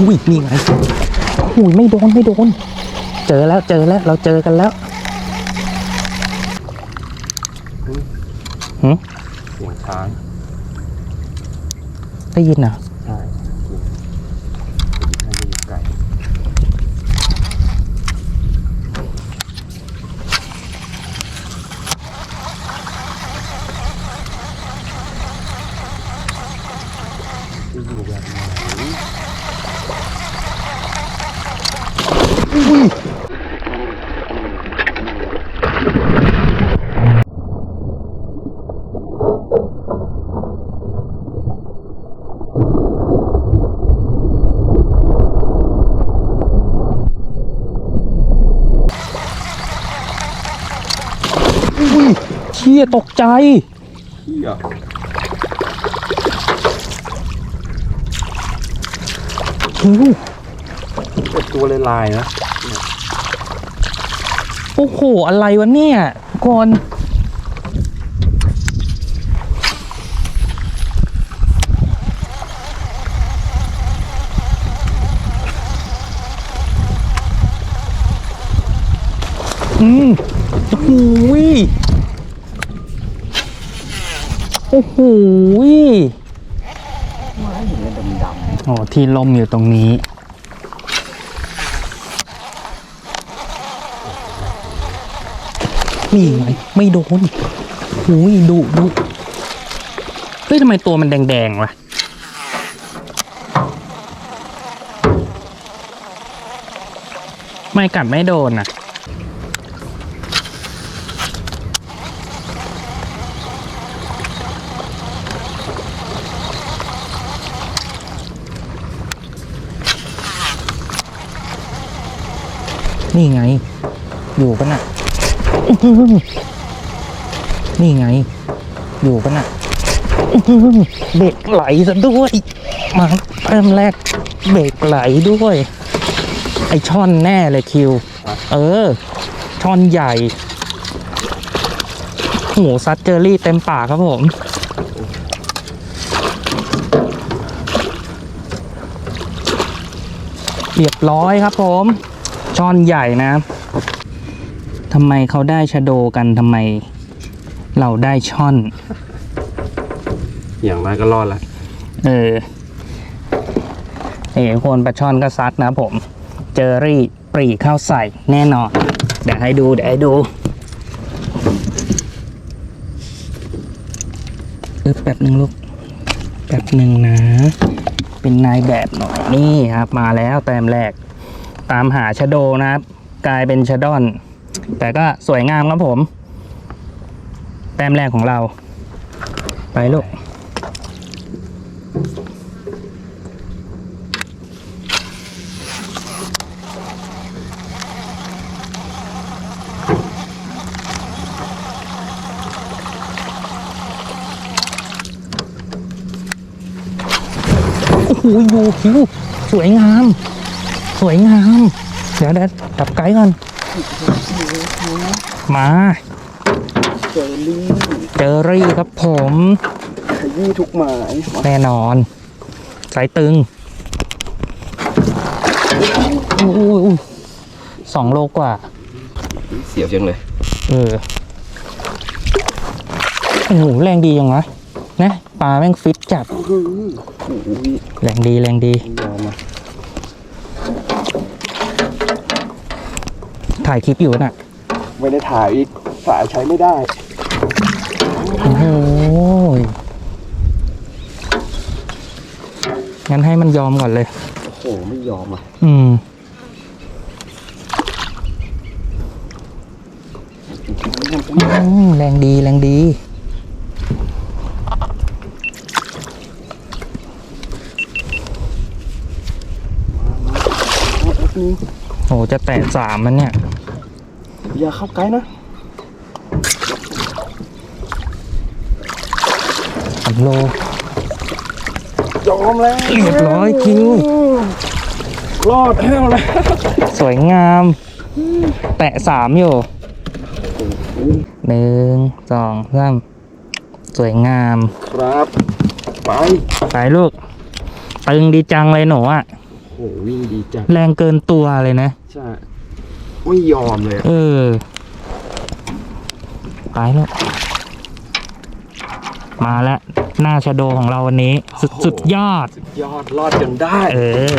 อุ้ยนี่ไงอุ้ยไม่โดนไม่โดน เจอแล้วเจอแล้วเราเจอกันแล้วหืมเสียงช้างได้ยินเหรอะใช่น่าจะอยู่ไกล อยู่แบบไหน เชี่ยตกใจเหี้ยคิวแต่ตัวลายๆนะ โอ้โห อะไรวะเนี่ยทุกคนอืมโอ้โหย โอ้โหยโอ้ที่ลมอยู่ตรงนี้ นี่ไงไม่โดนหูยดุดุเฮ้ยทำไมตัวมันแดงๆวะไม่กัดไม่โดนอะ นี่ไง อยู่ปะน่ะนี่ไง อยู่ปะน่ะเบรกไหลซะด้วยมาเริ่มแรก เบรกไหลด้วย ไอช่อนแน่เลยคิว เออ ช่อนใหญ่โหซัดเจอรี่เต็มปากครับผมเรียบร้อยครับผม ช่อนใหญ่นะทำไมเขาได้ชะโดกันทำไม เราได้ช่อน อย่างไรก็รอดละเออเอ๋คนปลาช่อนก็ซัดนะผม เจอรี่ปรีเข้าใส่แน่นอน เดี๋ยวให้ดู เดี๋ยวให้ดูเออแป๊บหนึ่งลูกแป๊บหนึ่งนะ เป็นนายแบบหน่อยนี่ครับ มาแล้วแต้มแรก ตามหาชะโดนะครับ กลายเป็นชะดอน แต่ก็สวยงามครับผม แต้มแรกของเรา ไปลูกโอ้โหอยู่คิวสวยงาม สวยงาม เดี๋ยวเดี๋ยวดับไกด์ก่อน มา เจอลี่เจอรี่ครับผมขยี้ทุกหมายแน่นอน สายตึงอู้อู้อู้สองโลกว่า เสียวจังเลย เออโอ้โหแรงดียังวะนะปลาแม่งฟิตจัดโอ้โหแรงดีแรงดียอมมา ถ่ายคลิปอยู่น่ะ ไม่ได้ถ่ายอีกสายใช้ไม่ได้โอ้โหงั้นให้มันยอมก่อนเลย โอ้โหไม่ยอมอะอืม อืมแรงดีแรงดี โห จะแตะสามมันเนี่ย อย่าเข้าใกล้นะสามโลยอมแล้วเรียบร้อยคิวรอดแล้วนะสวยงาม แตะสามอยู่หนึ่งสองสามสวยงาม ครับไปไปลูกตึงดีจังเลยหนูอะโอ้วิ่งดีจัง แรงเกินตัวเลยนะ ใช่ ไม่ยอมเลยอะเออ ตายแล้ว มาแล้ว หน้าชาโดของเราวันนี้ สุดสุดยอด สุดยอดรอดจนได้ เออ